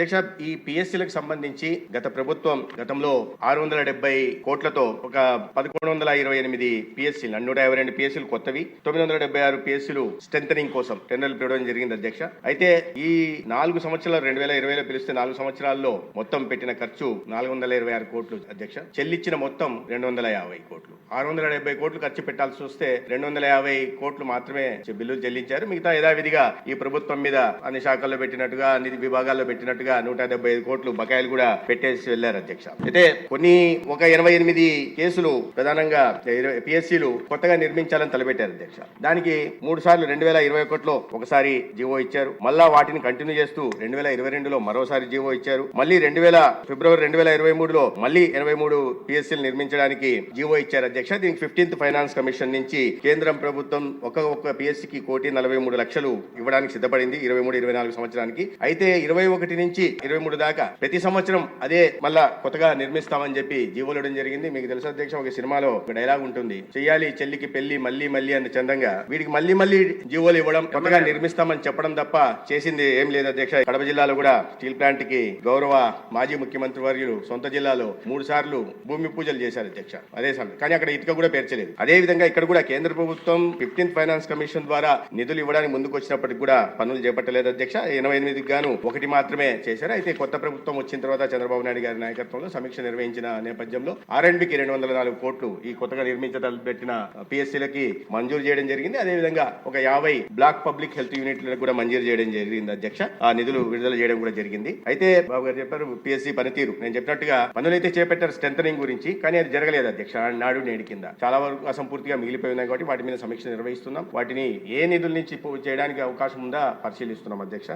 అధ్యక్ష ఈ పిఎస్సీలకు సంబంధించి గత ప్రభుత్వం గతంలో ఆరు వందల డెబ్బై కోట్లతో ఒక పదకొండు వందల ఇరవై ఎనిమిది పిఎస్సీలు నూట యాభై రెండు పిఎస్సీలు కొత్తవి తొమ్మిది వందల డెబ్బై ఆరు పిఎస్సీలు స్ట్రెంథనింగ్ కోసం టెండర్లు పిలవడం జరిగింది అధ్యక్ష. అయితే ఈ నాలుగు సంవత్సరాలు రెండు వేల ఇరవైలో పిలిస్తే నాలుగు సంవత్సరాల్లో మొత్తం పెట్టిన ఖర్చు నాలుగు వందల ఇరవై ఆరు కోట్లు అధ్యక్ష. చెల్లించిన మొత్తం రెండు వందల యాభై కోట్లు. ఆరు వందల డెబ్బై కోట్లు ఖర్చు పెట్టాల్సి వస్తే రెండు వందల యాభై కోట్లు మాత్రమే బిల్లులు చెల్లించారు. మిగతా యథావిధిగా ఈ ప్రభుత్వం మీద అన్ని శాఖల్లో పెట్టినట్టుగా అన్ని విభాగాల్లో పెట్టినట్టుగా నూట డెబ్బై ఐదు కోట్లు బకాయిలు కూడా పెట్టేసి వెళ్ళారు అధ్యక్ష. అయితే కొన్ని ఒక ఎనభై ఎనిమిది కేసులు ప్రధానంగా పిఎస్సీలు కొత్తగా నిర్మించాలని తలపెట్టారు అధ్యక్ష. దానికి మూడు సార్లు రెండు వేల ఇరవై ఒకటిలో ఒకసారి జీవో ఇచ్చారు. మళ్ళా వాటిని కంటిన్యూ చేస్తూ రెండు వేల ఇరవై రెండులో మరోసారి జీవో ఇచ్చారు. మళ్ళీ రెండు వేల ఫిబ్రవరి రెండు వేల ఇరవై మూడులో మళ్ళీ ఇరవై మూడు పిఎస్సీలు నిర్మించడానికి జీవో ఇచ్చారు అధ్యక్ష. దీనికి ఫిఫ్టీన్త్ ఫైనాన్స్ కమిషన్ నుంచి కేంద్రం ప్రభుత్వం ఒక ఒక్క పిఎస్సీకి కోటి నలభై మూడు లక్షలు ఇవ్వడానికి సిద్ధపడింది ఇరవై మూడు ఇరవై నాలుగు సంవత్సరానికి. అయితే ఇరవై ఒకటి నుంచి ఇరవై మూడు దాకా ప్రతి సంవత్సరం అదే మళ్ళా కొత్తగా నిర్మిస్తామని చెప్పి జీవోలు ఇవ్వడం జరిగింది. మీకు తెలుసు అధ్యక్ష ఒక సినిమాలో ఒక డైలాగ్ ఉంటుంది. చెయ్యాలి చెల్లికి పెళ్ళి మళ్ళీ మళ్ళీ అని చందంగా వీడికి మళ్ళీ మళ్ళీ జీవోలు ఇవ్వడం కొత్తగా నిర్మిస్తామని చెప్పడం తప్ప చేసింది ఏం లేదు అధ్యక్ష. కడప జిల్లాలో కూడా స్టీల్ ప్లాంట్కి గౌరవ మాజీ ముఖ్యమంత్రి వర్యులు సొంత జిల్లాలో మూడు సార్లు భూమి పూజలు చేశారు అధ్యక్ష. అదే సమయం. కానీ అక్కడ ఇటుక కూడా పేర్చలేదు. అదే విధంగా ఇక్కడ కూడా కేంద్ర ప్రభుత్వం ఫిఫ్టీన్త్ ఫైనాన్స్ కమిషన్ ద్వారా నిధులు ఇవ్వడానికి ముందుకు వచ్చినప్పటికి కూడా పనులు చేపట్టలేదు అధ్యక్ష. ఎనభై ఎనిమిదికి గాను ఒకటి మాత్రమే చేశారు. అయితే కొత్త ప్రభుత్వం వచ్చిన తర్వాత చంద్రబాబు నాయుడు గారి నాయకత్వంలో సమీక్ష నిర్వహించిన నేపథ్యంలో ఆర్ఎండ్బికి రెండు వందల నాలుగు కోట్లు ఈ కొత్తగా నిర్మించబెట్టిన పిఎస్సీలకి మంజూరు చేయడం జరిగింది. అదే విధంగా ఒక యాభై బ్లాక్ పబ్లిక్ హెల్త్ యూనిట్లకు కూడా మంజూరు చేయడం జరిగింది అధ్యక్ష. ఆ నిధులు విడుదల చేయడం కూడా జరిగింది. అయితే బాబు గారు చెప్పారు పిఎస్సీ పనితీరు. నేను చెప్పినట్టుగా పనులైతే చేపట్టారు స్ట్రెంథనింగ్ గురించి కానీ అది జరగలేదు అధ్యక్ష. నాడు నేడు కింద చాలా వరకు అసంపూర్తిగా మిగిలిపోయి ఉన్నాయి కాబట్టి వాటి మీద సమీక్ష నిర్వహిస్తున్నాం. వాటిని ఏ నిధుల నుంచి చేయడానికి అవకాశం ఉందా పరిశీలిస్తున్నాం అధ్యక్ష.